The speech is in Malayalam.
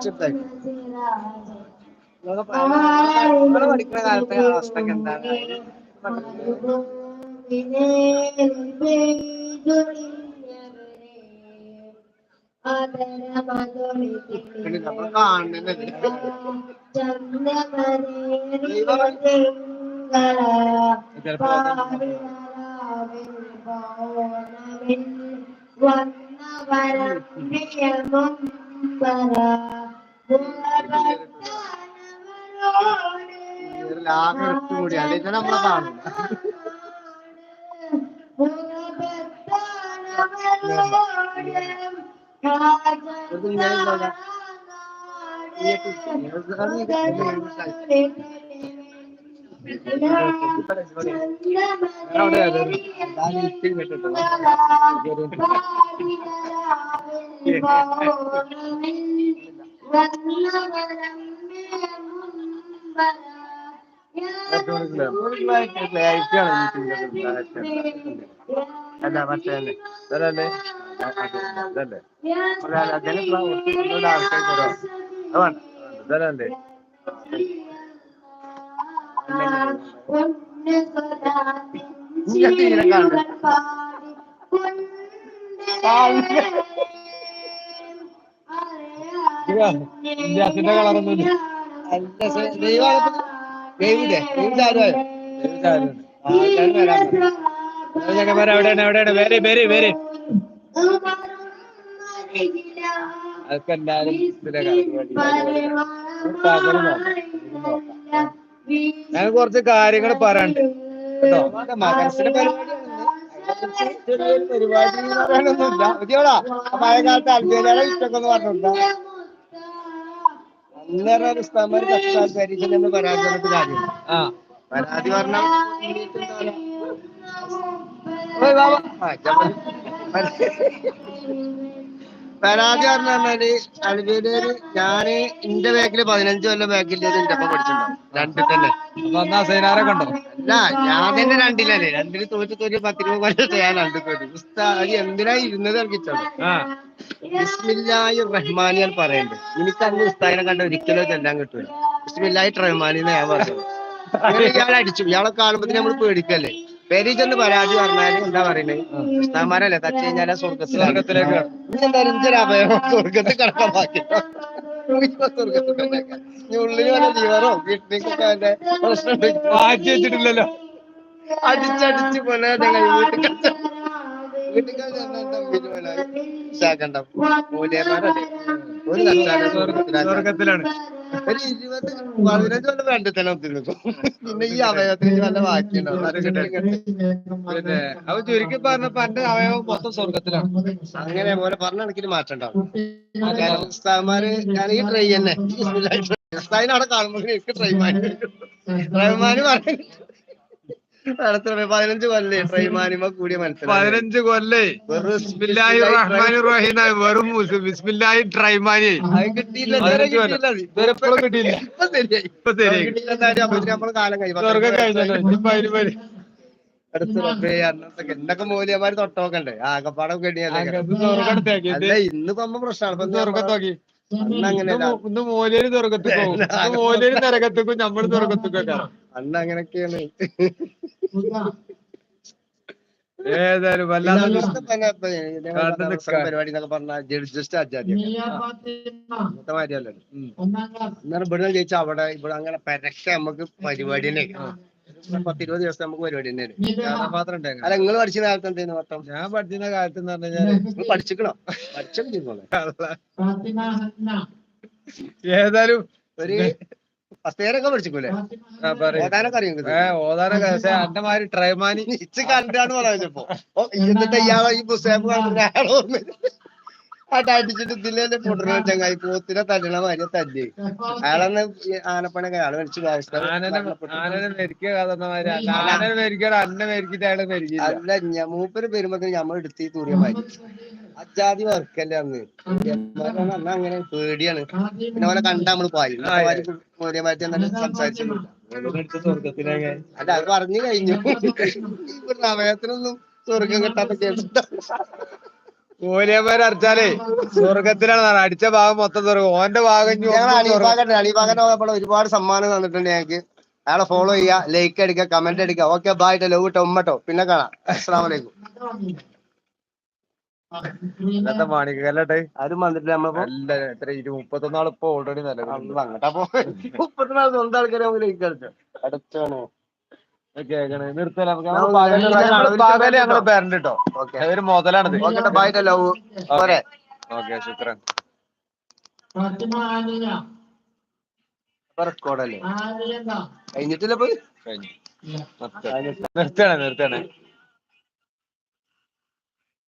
കുറച്ചെടുത്തായി നിങ്ങളെ പഠിക്കുന്ന കാലത്തെ അവസ്ഥക്ക് എന്താണ്? നമ്മൾ കാണുന്നില്ല ചിലപ്പോ ലാഭം എടുത്തു കൂടി അല്ലെങ്കിൽ നമ്മളെ കാണില്ല ഇത് ഇങ്ങനെ ഉള്ളതാ. അവിടെ അതെ. ഞാൻ ഇത്തിരി കേട്ടിട്ടുള്ളൂ. Clarity ആണ് യൂട്യൂബിലൊക്കെ ഉണ്ടാക്കുന്നത്. അല്ല മറ്റേ തന്നെ. ഇതല്ലേ? ഇതല്ലേ? അല്ല, അല്ല, അതിനിപ്പോ ഒത്തിരി ആൾക്കാർ കുറവാ. അത് വേണ്ട. ഇതല്ലേ? ഇങ്ങനത്തെ ഇതിനെ വരാൻ പറഞ്ഞു. ചെക്കന്മാർ എവിടെയാണ് എവിടെയാണ്? വേറെ പേര് പേര് അതൊക്കെ എല്ലാരും ഞാൻ കുറച്ച് കാര്യങ്ങൾ പറയാനുണ്ട്. കേട്ടോ? മകരസിന്റെ പരിപാടി എന്ന് പറയാനൊന്നുമില്ല. മതിയോടാ? പഴയ കാലത്ത് അൽബേലയുടെ ഇഷ്ടമൊക്കെ ഒന്ന് പറഞ്ഞോട്ടാ അന്നേരം ഉസ്താന്മാര് കത്താൽ പരീക്ഷ പരാതി പറഞ്ഞിട്ട് കാര്യമില്ല ആ പരാതി പറഞ്ഞാൽ ഓയ് ബാബ. ഞാൻ പറഞ്ഞു. പരാതി പറഞ്ഞാൽ അൽബേലര് ഞാൻ എന്റെ ബാക്കിൽ പതിനഞ്ച് കൊല്ലം ബാക്കിൽ എന്റെ ഒപ്പം പഠിച്ചിട്ടുണ്ടാവും. രണ്ടിൽ തന്നെ. അപ്പൊ അല്ല ഞാൻ തന്നെ രണ്ടിലല്ലേ. രണ്ടിൽ തോറ്റ് തോറ്റ് പത്തിരുപത് കൊല്ലത്തെ ഞാൻ രണ്ടു തോറ്റ് ഉസ്താദ് എന്തിനാ ഇരുന്നത് ഇറക്കിച്ചോളൂ റഹ്മാൻ ഞാൻ റഹ്മാനി പറയുന്നുണ്ട് എനിക്ക് അന്ന് ഉസ്താദിനെ കണ്ട ഒരിക്കലും ചെല്ലാൻ കിട്ടൂല. ഇസ്മില്ലായി റഹ്മാനി എന്ന് ഞാൻ പറഞ്ഞു. ഞാൻ അടിച്ചു. ഇയാളെ കാണുമ്പോ നമ്മൾ പേടിക്കല്ലേ? പേരി ചെന്ന് പരാതി പറഞ്ഞാൽ എന്താ പറയുന്നത് ഉസ്താദ്മാരല്ലേ തച്ചു കഴിഞ്ഞാൽ സ്വർഗത്തിൽ സ്വർഗത്തിലേക്ക് എന്തായാലും ഇഞ്ചൊരു അഭയം സ്വർഗത്തിൽ കടക്കമാക്കി ബാക്കി. സ്വർഗത്തിൽ കിടക്കാൻ ഇനി ഉള്ളിൽ വല്ല ലിവറോ കിഡ്നിക്കൊക്കെ അതിന്റെ പ്രശ്നം മാറ്റി വെച്ചിട്ടില്ലല്ലോ. അടിച്ചടിച്ച് പോലെ വീട്ടിൽ വീട്ടിൽ ഒരു. സ്വർഗത്തിലാണ് ഒരു ഇരുപത് പതിനഞ്ച് കൊല്ലം വേണ്ടി തന്നെ ഒത്തിരിക്കും പിന്നെ ഈ അവയവത്തിന് നല്ല ബാക്കിയുണ്ടാവും. പിന്നെ അവ ചുരുക്കി പറഞ്ഞ പണ്ട് അവയവം മൊത്തം സ്വർഗത്തിലാണ് അങ്ങനെ പോലെ പറഞ്ഞ കണക്കിന് മാറ്റം ഉണ്ടാവും. ഉസ്താദ്മാര് ഞാൻ ഈ ട്രെയിൻ തന്നെ ഉസ്താദിനെ അവിടെ കാണുമ്പോൾ എനിക്ക് ട്രൈമാന് പറഞ്ഞു പതിനഞ്ച് കൊല്ലേ ട്രൈമാനിമ കൂടിയ പതിനഞ്ച് കൊല്ലേ? വെറും ബിസ്മില്ലാഹി റഹ്മാൻ. റഹീം വെറും ബിസ്മില്ലാഹി ട്രൈമാനി കിട്ടിയില്ല ഇപ്പൊ ശരിയായി. ഇപ്പൊ ശരി കിട്ടിയില്ല എന്തായാലും അപ്പോഴത്തേക്കും നമ്മൾ കാലം എന്തൊക്കെ മൂല്യമാര് തൊട്ടോക്കണ്ടേ ആകപ്പാടം ഇത് ഇന്നിപ്പോ നമ്മ പ്രശ്നമാണ് ഇന്ന് മൂലേര് മോലേര് മൂലേര് നരകത്തേക്കും നമ്മൾ സ്വർഗത്തേക്കൊക്കെ അന്ന് അങ്ങനൊക്കെയാണ് ഏതായാലും വല്ലാതെ. പരിപാടി എന്നൊക്കെ പറഞ്ഞാൽ ജഡ്ജസ്റ്റ് ഇവിടെ ജയിച്ച അവിടെ ഇവിടെ അങ്ങനെ പരക്കെ നമുക്ക് പരിപാടി തന്നെ. പത്തിരുപത് ദിവസം നമുക്ക് പരിപാടി തന്നെ. കഥാപാത്രം അല്ല നിങ്ങൾ പഠിച്ച കാലത്ത് എന്തായിരുന്നു മൊത്തം ഞാൻ പഠിച്ചിരുന്ന കാലത്ത് എന്ന് പറഞ്ഞു പഠിച്ചിക്കണോ? പഠിച്ചൊക്കെ ഏതായാലും ഒരു ഫസ്റ്റേരൊക്കെ പഠിച്ചിക്കൂലേ ആ, പറയ്. ഓതാനൊക്കെ അറിയാം ഓതാനൊക്കെ. പക്ഷെ എന്റെ മാതിരി ട്രൈമാനി ഇച്ച് കണ്ടാണ് പറഞ്ഞപ്പോ ഓ എന്നിട്ട് ഇയാളെ ഈ പുസ്തകം അടിച്ചിട്ട് ഇതിലെ പൊട്ടണ ചങ്ങായി പോത്തിനെ തല്ലണ മാതിരി തല്ലി. അയാളന്ന് ഈ ആനപ്പണൊക്കെ അയാൾ മരിച്ചു അല്ല, ഞാൻ മൂപ്പര് വരുമ്പോ ഞമ്മൾ എടുത്ത് ഈ തൂറിയ മാതിരി. അജാതി വർക്കല്ലേ അന്ന്. അന്ന് അങ്ങനെ പേടിയാണ്. പിന്നെ അവനെ കണ്ടാ നമ്മൾ പായി. മൂല്യമാറ്റി സ്വർഗത്തിലേക്ക് അല്ല അത് പറഞ്ഞു കഴിഞ്ഞു. ഇപ്പൊ സമയത്തിനൊന്നും സ്വർഗം കിട്ടാത്ത കേട്ടിട്ട് മൂല്യന്മാര് അടിച്ചാലേ സ്വർഗത്തിലാണ് അടിച്ച ഭാഗം മൊത്തം സ്വർഗം ഓന്റെ ഭാഗം ഞങ്ങൾ ഒരുപാട് സമ്മാനം തന്നിട്ടുണ്ട് ഞങ്ങൾക്ക്. അയാളെ ഫോളോ ചെയ്യുക ലൈക്ക് അടിക്കുക കമന്റ് അടിക്കുക ഓക്കെ ബായ് ലവ് ഇട്ടോ ഉമ്മട്ടോ പിന്നെ കാണാം. അസ്സാം മാണിക്കല്ലേ ആരും വന്നിട്ടില്ല നമ്മളിപ്പോ അല്ല എത്ര ഇരു മുപ്പത്തൊന്നാൾ ഇപ്പൊ ഓൾറെഡി നല്ല അങ്ങോട്ടപ്പോ മുപ്പത്തിനാല് സ്വന്തം ആൾക്കാരെ നമുക്ക് ലൈക്ക് അടിച്ചോ അടച്ചാണ് കേക്കണേ നിർത്തല ഞാൻ ഞങ്ങൾ പകൽ ഞങ്ങൾ. പേരന്റ് കേട്ടോ ഒരു മുതലാണിത് ഓക്കെ. ശുക്രൻ. റെക്കോർഡല്ലേ കഴിഞ്ഞിട്ടില്ല പോയി? കഴിഞ്ഞു. നിർത്തണേ നിർത്തണേ.